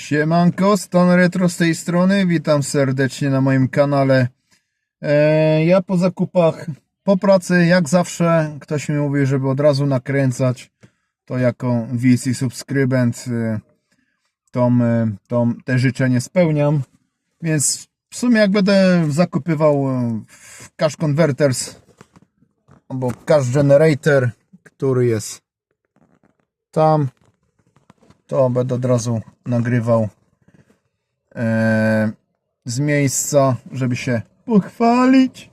Siemanko, Stan Retro z tej strony, witam serdecznie na moim kanale. E, ja po zakupach, po pracy, jak zawsze, ktoś mi mówi, żeby od razu nakręcać, to jako widz i subskrybent e, tą, e, tą, te życzenie spełniam. Więc w sumie jak będę zakupywał w Cash Converters albo Cash Generator, który jest tam, to będę od razu nagrywał e, z miejsca, żeby się pochwalić.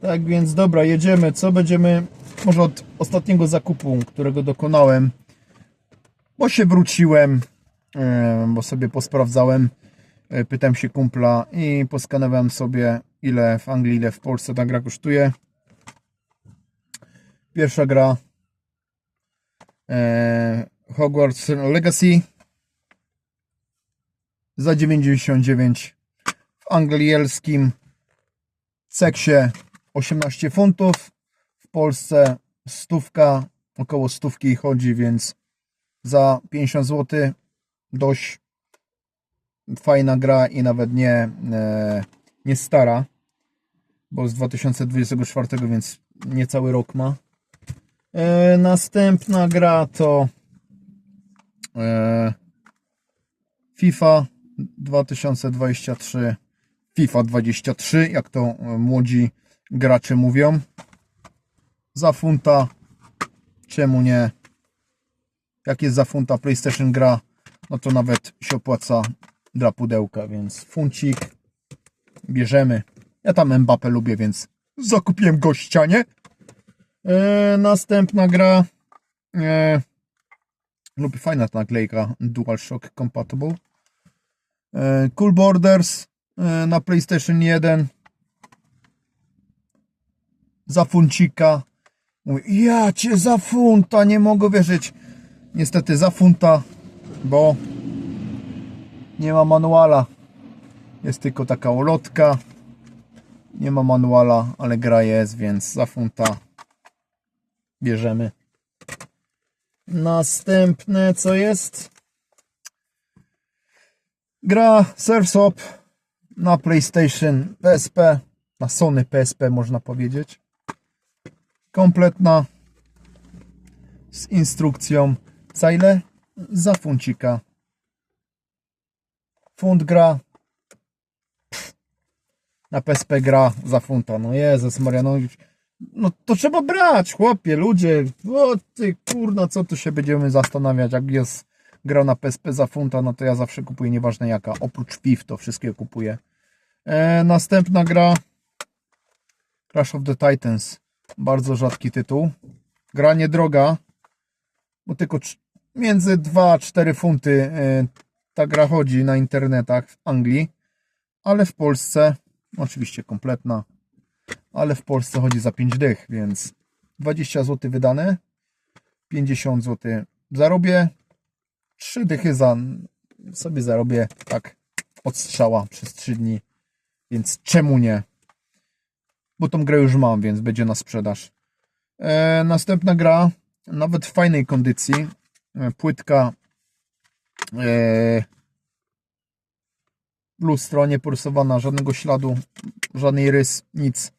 Tak więc dobra, jedziemy. Co będziemy? Może od ostatniego zakupu, którego dokonałem, bo się wróciłem, e, bo sobie posprawdzałem. E, pytałem się kumpla i poskanowałem sobie, ile w Anglii, ile w Polsce ta gra kosztuje. Pierwsza gra e, Hogwarts Legacy za 99 w angielskim seksie 18 funtów w Polsce stówka około stówki chodzi więc za 50 zł dość fajna gra i nawet nie e, nie stara bo z 2024 więc niecały rok ma. E, następna gra to e, FIFA 2023 FIFA 23 jak to e, młodzi gracze mówią. Za funta czemu nie? Jak jest za funta PlayStation gra no to nawet się opłaca dla pudełka więc funcik bierzemy. Ja tam Mbappé lubię więc zakupiłem gościa nie? E, następna gra e, lub fajna ta naklejka DualShock Compatible. E, Cool Borders e, na PlayStation 1 za funcika. Mówię, ja cię za funta, nie mogę wierzyć. Niestety za funta, bo nie ma manuala. Jest tylko taka ulotka. Nie ma manuala, ale gra jest, więc za funta bierzemy. Następne co jest? Gra Surfsop na PlayStation PSP, na Sony PSP można powiedzieć. Kompletna z instrukcją za ile? Za funcika. Funt gra na PSP gra za funta. No Jezus Maria, no no to trzeba brać, chłopie, ludzie. O ty kurna, co tu się będziemy zastanawiać, jak jest gra na PSP za funta, no to ja zawsze kupuję, nieważne jaka. Oprócz PIF to wszystkie kupuję. E, następna gra Clash of the Titans. Bardzo rzadki tytuł. Gra niedroga, bo tylko między 2 a 4 funty e, ta gra chodzi na internetach w Anglii, ale w Polsce oczywiście kompletna ale w Polsce chodzi za 5 dych, więc 20 zł wydane, 50 zł zarobię, 3 dychy za, sobie zarobię tak od strzała przez 3 dni, więc czemu nie? Bo tą grę już mam, więc będzie na sprzedaż. E, następna gra, nawet w fajnej kondycji, e, płytka e, lustro nieporysowana, żadnego śladu, żadnej rys, nic.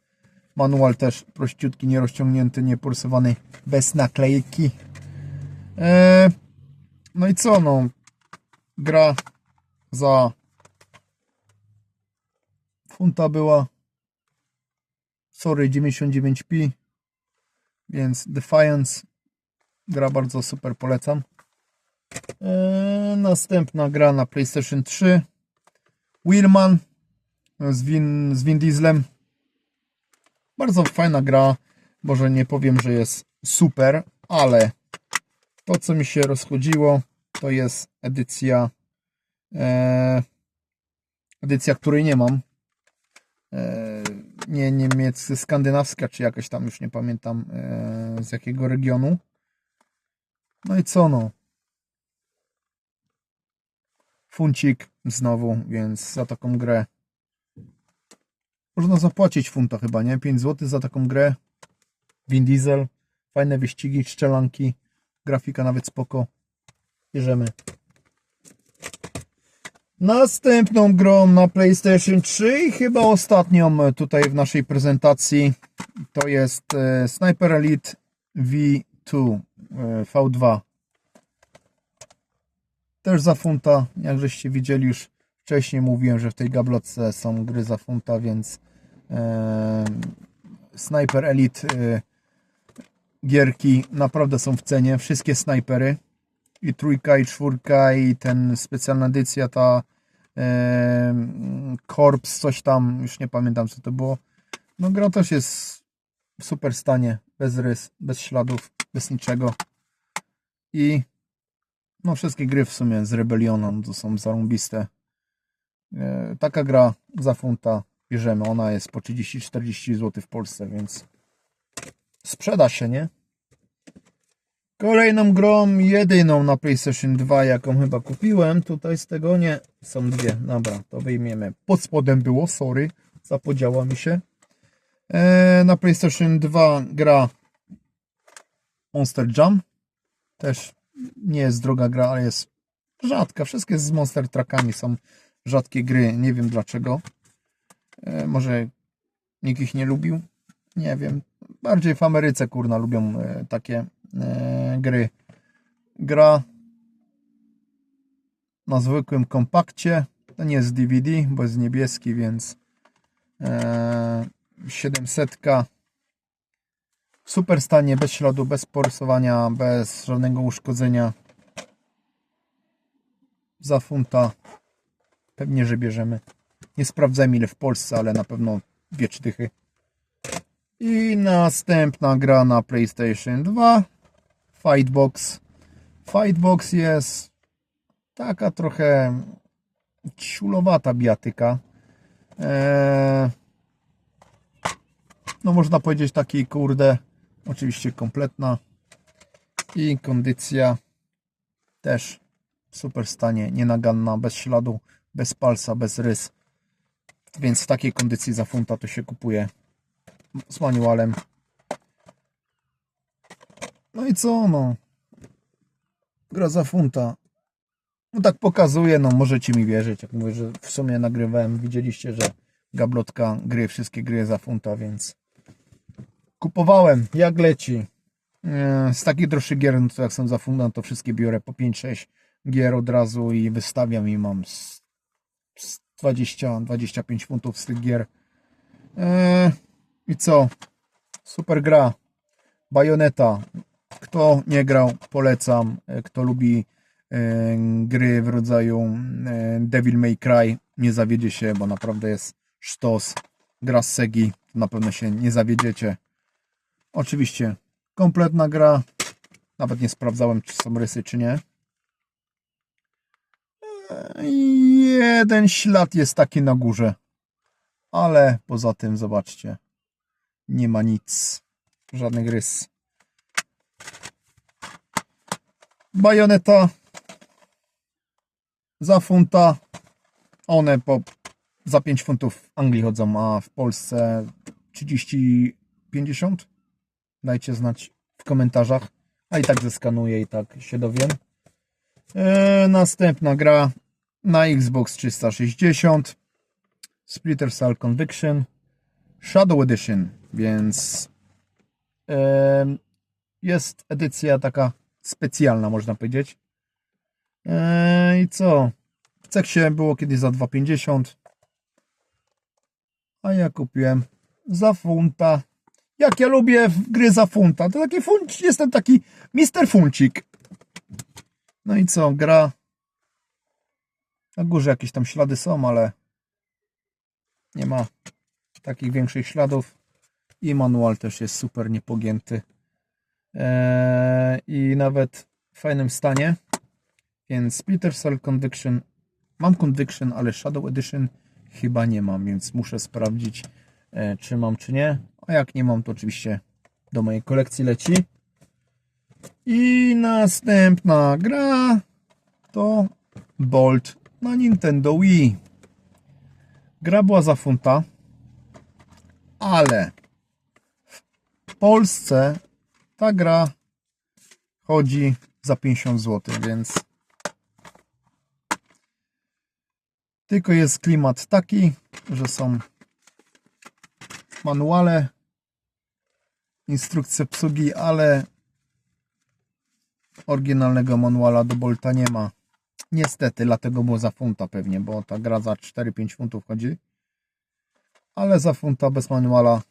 Manual też prościutki, nierozciągnięty, nieporysowany, bez naklejki. Eee, no i co, no. Gra za funta była. Sorry, 99p. Więc Defiance. Gra bardzo super, polecam. Eee, następna gra na PlayStation 3. Wheelman z Vin, z Vin Dieslem. Bardzo fajna gra. Może nie powiem, że jest super, ale to, co mi się rozchodziło, to jest edycja, e, edycja, której nie mam. E, nie niemiecka, skandynawska, czy jakaś tam, już nie pamiętam e, z jakiego regionu. No i co no? Funcik znowu, więc za taką grę można zapłacić funta chyba, nie? 5 zł za taką grę. Vin Diesel, fajne wyścigi, strzelanki, grafika nawet spoko. Bierzemy. Następną grą na PlayStation 3 i chyba ostatnią tutaj w naszej prezentacji to jest e, Sniper Elite V2 e, V2 też za funta, jak żeście widzieli już wcześniej mówiłem, że w tej gablotce są gry za funta, więc e, Sniper Elite e, gierki naprawdę są w cenie, wszystkie snajpery i trójka i czwórka i ten specjalna edycja ta Corps, coś tam, już nie pamiętam co to było. No gra też jest w super stanie, bez rys, bez śladów, bez niczego. I no wszystkie gry w sumie z Rebellionem to są zarąbiste. E, taka gra za funta bierzemy, ona jest po 30-40 zł w Polsce, więc sprzeda się, nie? Kolejną grą, jedyną na PlayStation 2, jaką chyba kupiłem, tutaj z tego nie, są dwie, dobra, to wyjmiemy. Pod spodem było, sorry, zapodziała mi się. E, na PlayStation 2 gra Monster Jam, też nie jest droga gra, ale jest rzadka, wszystkie z Monster Truckami są rzadkie gry, nie wiem dlaczego. E, może nikt ich nie lubił, nie wiem. Bardziej w Ameryce, kurna, lubią e, takie e, gry. Gra na zwykłym kompakcie. To nie jest DVD, bo jest niebieski, więc e, 700 w super stanie, bez śladu, bez porysowania, bez żadnego uszkodzenia. Za funta pewnie, że bierzemy. Nie sprawdzajmy ile w Polsce, ale na pewno dwie cztychy. I następna gra na PlayStation 2 Fightbox. Fightbox jest taka trochę ciulowata biatyka. Eee, no można powiedzieć taki kurde, oczywiście kompletna i kondycja też w super stanie, nienaganna, bez śladu, bez palca, bez rys. Więc w takiej kondycji za funta to się kupuje z manualem. No i co, no. Gra za funta. No tak pokazuje, no możecie mi wierzyć. Jak mówię, że w sumie nagrywałem, widzieliście, że gablotka gry, wszystkie gry za funta, więc kupowałem, jak leci. Z takich droższych gier, no to jak są za funta, to wszystkie biorę po 5-6 gier od razu i wystawiam i mam z z 20-25 funtów z tych gier. I co? Super gra. Bayonetta. Kto nie grał, polecam. E, Kto lubi e, gry w rodzaju e, Devil May Cry, nie zawiedzie się, bo naprawdę jest sztos. Gra z Segi, na pewno się nie zawiedziecie. Oczywiście, kompletna gra. Nawet nie sprawdzałem, czy są rysy, czy nie. Jeden ślad jest taki na górze. Ale poza tym, zobaczcie, nie ma nic. Żadnych rys. Bajoneta za funta. One po, za 5 funtów w Anglii chodzą, a w Polsce 30-50. Dajcie znać w komentarzach. A i tak zeskanuję i tak się dowiem. E, następna gra na Xbox 360 Splitter Cell Conviction Shadow Edition, więc jest edycja taka specjalna, można powiedzieć. E, I co? W Ceksie było kiedyś za 2,50 a ja kupiłem za funta. Jak ja lubię gry za funta, to taki funt, jestem taki Mister Funcik. No i co, gra. Na górze jakieś tam ślady są, ale nie ma takich większych śladów. I manual też jest super niepogięty. Eee, I nawet w fajnym stanie. Więc Splitter Cell Conviction. Mam Conviction, ale Shadow Edition chyba nie mam, więc muszę sprawdzić, e, czy mam, czy nie. A jak nie mam, to oczywiście do mojej kolekcji leci. I następna gra to Bolt na Nintendo Wii. Gra była za funta, ale w Polsce ta gra chodzi za 50 zł, więc Tylko jest klimat taki, że są manuale, instrukcje obsługi, ale oryginalnego manuala do Bolta nie ma. Niestety, dlatego było za funta pewnie, bo ta gra za 4-5 funtów chodzi. Ale za funta bez manuala,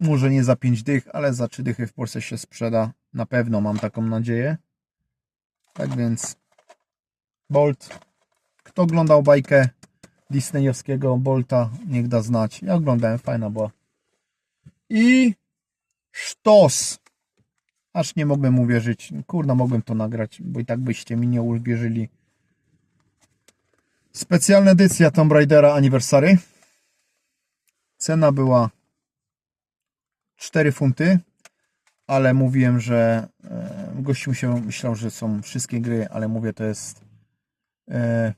może nie za 5 dych, ale za 3 dychy w Polsce się sprzeda. Na pewno mam taką nadzieję. Tak więc Bolt. Kto oglądał bajkę Disneyowskiego Bolta, niech da znać. Ja oglądałem, fajna była. I sztos. Aż nie mogłem uwierzyć. Kurna, mogłem to nagrać, bo i tak byście mi nie uwierzyli. Specjalna edycja Tomb Raidera Anniversary. Cena była 4 funty, ale mówiłem, że e, gościu się myślał, że są wszystkie gry, ale mówię, to jest e,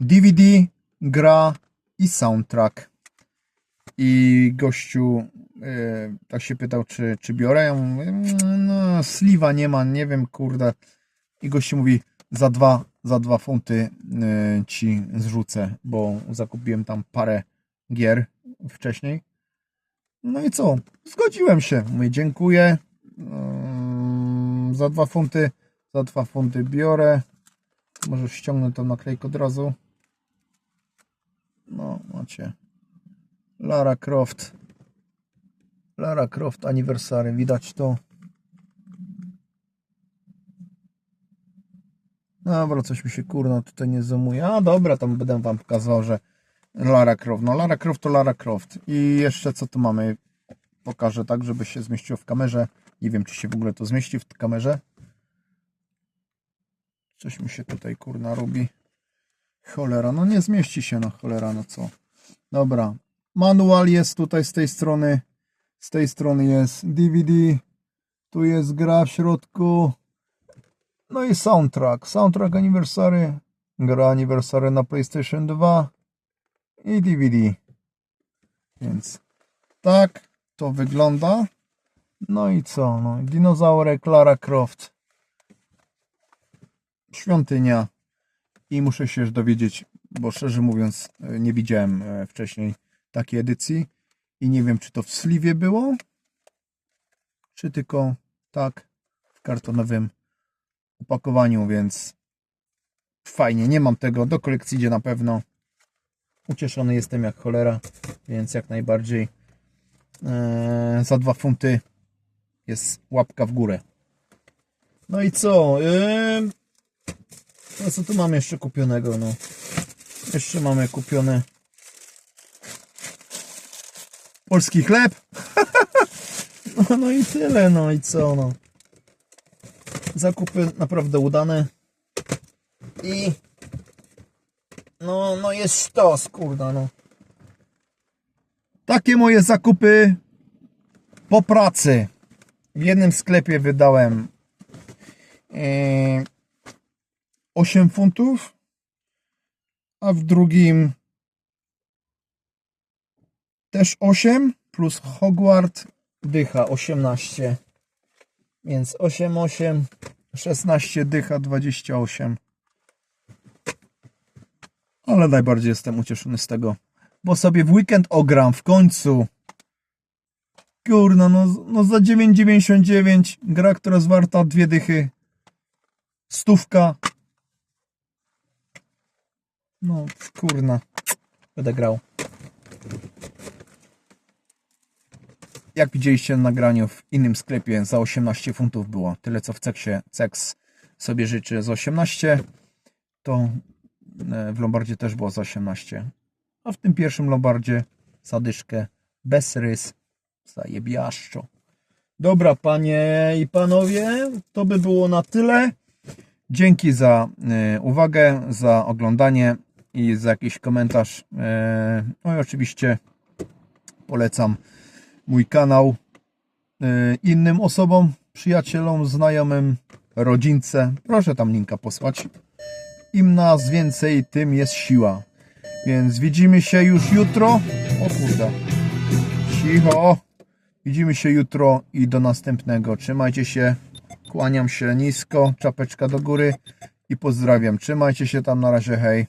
DVD, gra i soundtrack. I gościu e, tak się pytał, czy, czy biorę. Ja mówię, "Mm, no, sliwa nie ma, nie wiem, kurde. I gościu mówi, za dwa, za dwa funty e, ci zrzucę, bo zakupiłem tam parę gier wcześniej. No i co? Zgodziłem się. Mówię, dziękuję. Ym, za dwa funty, za dwa funty biorę. Może ściągnę tą naklejkę od razu. No, macie. Lara Croft. Lara Croft Anniversary. Widać to. Dobra, coś mi się kurno tutaj nie zoomuje. A dobra, tam będę wam pokazał, że Lara Croft. No Lara Croft to Lara Croft. I jeszcze co tu mamy? Pokażę tak, żeby się zmieściło w kamerze. Nie wiem, czy się w ogóle to zmieści w kamerze. Coś mi się tutaj kurna robi. Cholera, no nie zmieści się, no cholera, no co. Dobra. Manual jest tutaj z tej strony. Z tej strony jest DVD. Tu jest gra w środku. No i soundtrack. Soundtrack Anniversary. Gra Anniversary na PlayStation 2 i DVD. Więc tak to wygląda. No i co? No, dinozaurek Lara Croft. Świątynia. I muszę się dowiedzieć, bo szczerze mówiąc, e, nie widziałem e, wcześniej takiej edycji. I nie wiem, czy to w sliwie było, czy tylko tak w kartonowym opakowaniu, więc fajnie. Nie mam tego. Do kolekcji idzie na pewno. Ucieszony jestem jak cholera, więc jak najbardziej eee, za dwa funty jest łapka w górę. No i co? Eee, no co tu mamy jeszcze kupionego? No. Jeszcze mamy kupione polski chleb. no, no i tyle, no i co? No. Zakupy naprawdę udane. I no, no jest sztos, kurda, no. Takie moje zakupy po pracy. W jednym sklepie wydałem e, 8 funtów, a w drugim też 8 plus Hogwart dycha 18. Więc 8, 8, 16 dycha 28. Ale najbardziej jestem ucieszony z tego, bo sobie w weekend ogram w końcu. Kurna, no, no za 9,99 gra, która jest warta dwie dychy. Stówka. No, kurna. Będę grał. Jak widzieliście na nagraniu w innym sklepie za 18 funtów było. Tyle co w Ceksie. Ceks sobie życzy za 18. To w Lombardzie też było za 18. A w tym pierwszym Lombardzie zadyszkę bez rys zajebiaszczo. Dobra, panie i panowie, to by było na tyle. Dzięki za e, uwagę, za oglądanie i za jakiś komentarz. E, no i oczywiście polecam mój kanał e, innym osobom, przyjacielom, znajomym, rodzince. Proszę tam linka posłać. Im nas więcej, tym jest siła. Więc widzimy się już jutro. O kurde. Cicho. Widzimy się jutro i do następnego. Trzymajcie się. Kłaniam się nisko, czapeczka do góry i pozdrawiam. Trzymajcie się tam na razie, hej.